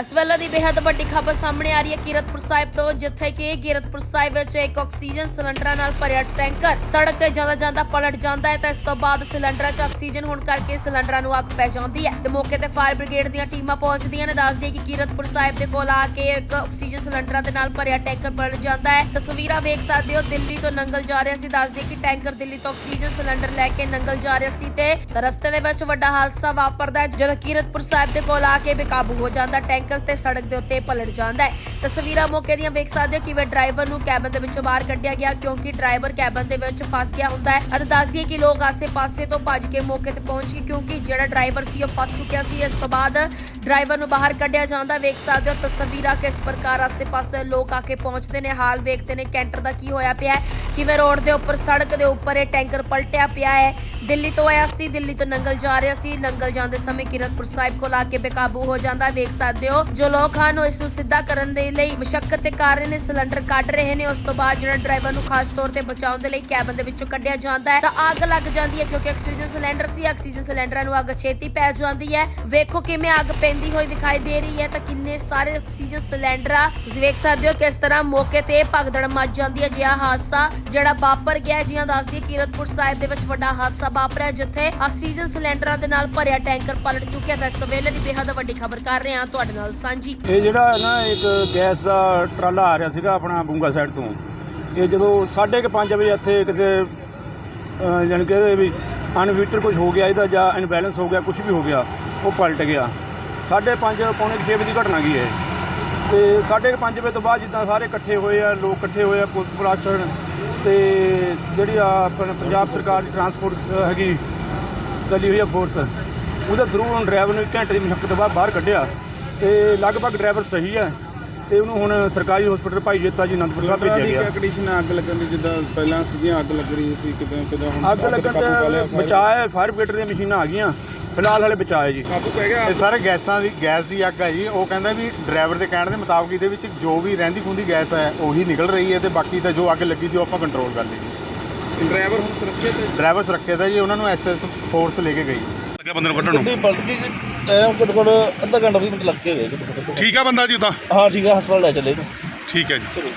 ਇਸ ਵੇਲੇ ਦੀ ਬੇहद ਵੱਡੀ ਖਬਰ ਸਾਹਮਣੇ ਆ ਰਹੀ ਹੈ ਕੀਰਤਪੁਰ ਸਾਹਿਬ ਤੋਂ, ਜਿੱਥੇ ਕਿ ਕੀਰਤਪੁਰ ਸਾਹਿਬ ਵਿੱਚ ਇੱਕ ਆਕਸੀਜਨ ਸਿਲੰਡਰਾਂ ਨਾਲ ਭਰਿਆ ਟੈਂਕਰ। ਸੜਕ ਤੇ ਜਾਂਦਾ ਜਾਂਦਾ ਪਲਟ ਜਾਂਦਾ ਹੈ ਤਾਂ ਇਸ ਤੋਂ ਬਾਅਦ ਸਿਲੰਡਰਾਂ 'ਚ ਆਕਸੀਜਨ ਹੋਣ ਕਰਕੇ ਸਿਲੰਡਰਾਂ ਨੂੰ ਅੱਗ ਪੈ ਜਾਂਦੀ ਹੈ। ਤੇ ਮੌਕੇ ਤੇ ਫਾਇਰ ਬ੍ਰਿਗੇਡ ਦੀਆਂ ਟੀਮਾਂ ਪਹੁੰਚਦੀਆਂ ਨੇ, ਦੱਸਦੀ ਹੈ ਕਿ ਕੀਰਤਪੁਰ ਸਾਹਿਬ ਦੇ ਕੋਲ ਆ ਕੇ ਇੱਕ ਆਕਸੀਜਨ ਸਿਲੰਡਰਾਂ ਦੇ ਨਾਲ ਭਰਿਆ ਟੈਂਕਰ ਪਲਟ ਜਾਂਦਾ ਹੈ। ਤਸਵੀਰਾਂ ਵੇਖ ਸਕਦੇ ਹੋ, ਦਿੱਲੀ ਤੋਂ ਨੰਗਲ ਜਾ ਰਿਹਾ ਸੀ, ਦੱਸਦੀ ਹੈ ਕਿ ਟੈਂਕਰ ਦਿੱਲੀ ਤੋਂ ਆਕਸੀਜਨ ਸਿਲੰਡਰ ਲੈ ਕੇ ਨੰਗਲ ਜਾ ਰਿਹਾ ਸੀ ਤੇ ਰਸਤੇ ਦੇ ਵਿੱਚ ਵੱਡਾ ਹਾਦਸਾ ਵਾਪਰਦਾ ਹੈ, ਜਦੋਂ ਕੀਰਤਪੁਰ ਸਾਹਿਬ ਦੇ ਕੋਲ ਆ ਕੇ ਬੇਕਾਬੂ ਹੋ ਜਾਂਦਾ ਟੈਂਕਰ ਟੈਂਕਰ ਤੇ ਸੜਕ ਦੇ ਉੱਤੇ ਪਲਟ ਜਾਂਦਾ ਹੈ। ਤਸਵੀਰਾਂ ਮੌਕੇ ਦੀਆਂ ਵੇਖ ਸਕਦੇ ਹੋ ਕਿਵੇਂ ਡਰਾਈਵਰ ਨੂੰ ਕੈਬਨ ਦੇ ਵਿੱਚੋਂ ਬਾਹਰ ਕੱਢਿਆ ਗਿਆ, ਕਿਉਂਕਿ ਡਰਾਈਵਰ ਕੈਬਨ ਦੇ ਵਿੱਚ ਫਸ ਗਿਆ ਹੁੰਦਾ ਹੈ। ਅਤੇ ਦੱਸਦੀ ਹੈ ਕਿ ਲੋਕ ਆਸੇ-ਪਾਸੇ ਤੋਂ ਭੱਜ ਕੇ ਮੌਕੇ ਤੇ ਪਹੁੰਚ ਗਏ, ਕਿਉਂਕਿ ਜਿਹੜਾ ਡਰਾਈਵਰ ਸੀ ਉਹ ਫਸ ਚੁੱਕਿਆ ਸੀ। ਇਸ ਤੋਂ ਬਾਅਦ ਡਰਾਈਵਰ ਨੂੰ ਬਾਹਰ ਕੱਢਿਆ ਜਾਂਦਾ ਵੇਖ ਸਕਦੇ ਹੋ। ਤਸਵੀਰਾਂ ਕਿਸ ਪ੍ਰਕਾਰ ਆਸੇ-ਪਾਸੇ ਲੋਕ ਆ ਕੇ ਪਹੁੰਚਦੇ ਨੇ। ਹਾਲ ਵੇਖਦੇ ਨੇ ਕੈਂਟਰ ਦਾ ਕੀ ਹੋਇਆ ਪਿਆ ਹੈ। ਕਿਵੇਂ ਰੋਡ ਦੇ ਉੱਪਰ, ਸੜਕ ਦੇ ਉੱਪਰ ਇਹ ਟੈਂਕਰ ਪਲਟਿਆ ਪਿਆ ਹੈ। ਦਿੱਲੀ ਤੋਂ ਆਇਆ ਸੀ, ਦਿੱਲੀ ਤੋਂ ਨੰਗਲ ਜਾ ਰਿਹਾ ਸੀ। ਨੰਗਲ ਜਾਂਦੇ ਸਮੇਂ ਕਿਰਤਪੁਰ ਸਾਹਿਬ ਕੋਲ ਆ ਕੇ ਬੇਕਾਬੂ ਹੋ ਜਾਂਦਾ। ਵੇਖ ਸਕਦੇ ਹੋ, ਜੋ ਲੋਕ ਹਨ ਉਹ ਇਸ ਨੂੰ ਸਿੱਧਾ ਕਰਨ ਦੇ ਲਈ ਮੁਸ਼ਕਲ ਤੇ ਕਰ ਰਹੇ ਨੇ, ਸਿਲੰਡਰ ਕੱਢ ਰਹੇ ਨੇ। ਉਸ ਤੋਂ ਬਾਅਦ ਜਿਹੜਾ ਡਰਾਈਵਰ ਨੂੰ ਖਾਸ ਤੌਰ ਤੇ ਬਚਾਉਣ ਦੇ ਲਈ ਕੈਬਨ ਦੇ ਵਿੱਚੋਂ ਕੱਢਿਆ ਜਾਂਦਾ ਹੈ। ਤਾਂ ਅੱਗ ਲੱਗ ਜਾਂਦੀ ਹੈ ਕਿਉਂਕਿ ਆਕਸੀਜਨ ਸਿਲੰਡਰ ਸੀ। ਆਕਸੀਜਨ ਸਿਲੰਡਰਾਂ ਨੂੰ ਅੱਗ ਛੇਤੀ ਪੈ ਜਾਂਦੀ ਹੈ। ਵੇਖੋ ਕਿਵੇਂ ਅੱਗ ਪੈਂਦੀ ਹੋਈ ਦਿਖਾਈ ਦੇ ਰਹੀ ਹੈ ਤਾਂ ਕਿੰਨੇ ਸਾਰੇ ਆਕਸੀਜਨ ਸਿਲੰਡਰ ਆ ਤੁਸੀਂ ਵੇਖ ਸਕਦੇ ਹੋ ਕਿਸ ਤਰ੍ਹਾਂ ਮੌਕੇ ਤੇ ਭਗਦੜ ਮਚ ਜਾਂਦੀ ਹੈ ਜਿਹਾ ਹਾਦਸਾ ਜਿਹੜਾ ਵਾਪਰ ਗਿਆ ਹੈ। ਦੱਸਦੀ ਕੀਰਤਪੁਰ ਸਾਹਿਬ ਦੇ ਵਿੱਚ ਵੱਡਾ ਹਾਦਸਾ ਵਾਪਰਿਆ ਜਿੱਥੇ ਆਕਸੀਜਨ ਸਿਲੰਡਰਾਂ ਦੇ ਨਾਲ ਭਰਿਆ ਟੈਂਕਰ ਪਲਟ ਚੁੱਕਿਆ ਤਾਂ ਇਸ ਦੀ ਬੇਹੱਦ ਵੱਡੀ ਖਬਰ ਕਰ ਰਹੇ ਹਾਂ ਤੁਹਾਡੇ ਨਾਲ ਸਾਂਝੀ ਇਹ ਜਿਹੜਾ ਹੈ ਨਾ ਇੱਕ ਗੈਸ ਦਾ ਟਰਾਲਾ ਆ ਰਿਹਾ ਸੀਗਾ ਆਪਣਾ ਬੂੰਗਾ ਸਾਈਡ ਤੋਂ ਇਹ ਜਦੋਂ 5:30 ਵਜੇ ਇੱਥੇ ਕਿਤੇ ਅਹ, ਕਿ ਵੀ ਅਨਵੀਟਰ ਕੁਝ ਹੋ ਗਿਆ ਇਹਦਾ ਜਾਂ ਇਨਬੈਲੈਂਸ ਹੋ ਗਿਆ ਕੁਝ ਵੀ ਹੋ ਗਿਆ ਉਹ ਪਲਟ ਗਿਆ 5:30 ਪੌਣੇ 6 ਵਜੇ ਦੀ ਘਟਨਾ ਕੀ ਹੈ? ਤੇ 5:30 ਵਜੇ ਤੋਂ ਬਾਅਦ ਜਿੱਦਾਂ ਸਾਰੇ ਇਕੱਠੇ ਹੋਏ ਆ ਲੋਕ ਇਕੱਠੇ ਹੋਏ ਆ ਪੁਲਿਸ ਪ੍ਰਸ਼ਾਸਨ ਤੇ ਜਿਹੜੀ ਆ ਆਪਣਾ ਪੰਜਾਬ ਸਰਕਾਰ ਦੀ ਟਰਾਂਸਪੋਰਟ ਹੈਗੀ ਚੱਲੀ ਹੋਈ ਆ ਫੋਰਸ ਉਹਦੇ ਥਰੂ ਹੁਣ ਡਰਾਈਵਰ ਨੂੰ ਘੰਟੇ ਦੀ ਮੁਸ਼ੱਕਤ ਤੋਂ ਬਾਅਦ ਬਾਹਰ ਕੱਢਿਆ ਤੇ ਲਗਭਗ ਡਰਾਈਵਰ ਸਹੀ ਹੈ ਤੇ ਉਹਨੂੰ ਹੁਣ ਸਰਕਾਰੀ ਹਸਪੀਟਲ ਭਾਈ ਜੇਤਾ ਜੀ ਅਨੰਦਪੁਰ ਸਾਹਿਬ ਭੇਜਿਆ ਦੀ ਗਿਆ ਕੰਡੀਸ਼ਨ ਅੱਗ ਲੱਗਣ ਦੀ? ਜਿੱਦਾਂ ਪਹਿਲਾਂ ਸੀਗੀਆਂ ਅੱਗ ਲੱਗ ਰਹੀ ਸੀ ਕਿਤੇ ਕਿਤੇ ਹੁਣ ਅੱਗ ਲੱਗਣ ਤੇ ਬਚਾਅ ਫਾਇਰ ਬ੍ਰਿਗੇਡ ਦੀਆਂ ਮਸ਼ੀਨਾਂ ਆ ਗਈਆਂ। ਫਿਲਹਾਲ ਹਲੇ ਬਚਾਅ ਹੈ ਜੀ। ਕਾਬੂ ਪੈ ਗਿਆ ਇਹ ਸਾਰੇ ਗੈਸਾਂ ਦੀ ਗੈਸ ਦੀ ਅੱਗ ਹੈ ਜੀ। ਉਹ ਕਹਿੰਦਾ ਵੀ ਡਰਾਈਵਰ ਦੇ ਕਹਿਣ ਦੇ ਮੁਤਾਬਕ ਇਹਦੇ ਵਿੱਚ ਜੋ ਵੀ ਰਹਿੰਦੀ ਖੁੰਦੀ ਗੈਸ ਹੈ ਉਹੀ ਨਿਕਲ ਰਹੀ ਹੈ ਤੇ ਬਾਕੀ ਤਾਂ ਜੋ ਅੱਗ ਲੱਗੀ ਸੀ ਉਹ ਆਪਾਂ ਕੰਟਰੋਲ ਕਰ ਲਈ ਜੀ। ਡਰਾਈਵਰ ਹੁਣ ਸੁਰੱਖਿਅਤ ਹੈ? ਡਰਾਈਵਰ ਸੁਰੱਖਿਅਤ ਹੈ ਜੀ। ਉਹਨਾਂ ਨੂੰ ਐਸਐਸ ਫੋਰਸ ਲੈ ਕੇ ਗਈ। ਲੱਗਿਆ ਬੰਦੇ ਨੂੰ ਕੱਢਣ ਗੱਡੀ ਪਲਟ ਗਈ ਟਾਈਮ ਘੱਟੋ ਘੱਟ ਅੱਧਾ ਘੰਟਾ ਵੀ ਮਿੰਟ ਲੱਗ ਕੇ ਹੋਏ ਠੀਕ ਆ ਬੰਦਾ ਜੀ ਉਹਦਾ ਹਾਂ ਠੀਕ ਹੈ ਹਸਪਤਾਲ ਲੈ ਚੱਲੇ ਇਹਨੂੰ। ਠੀਕ ਹੈ ਜੀ। ਚਲੋ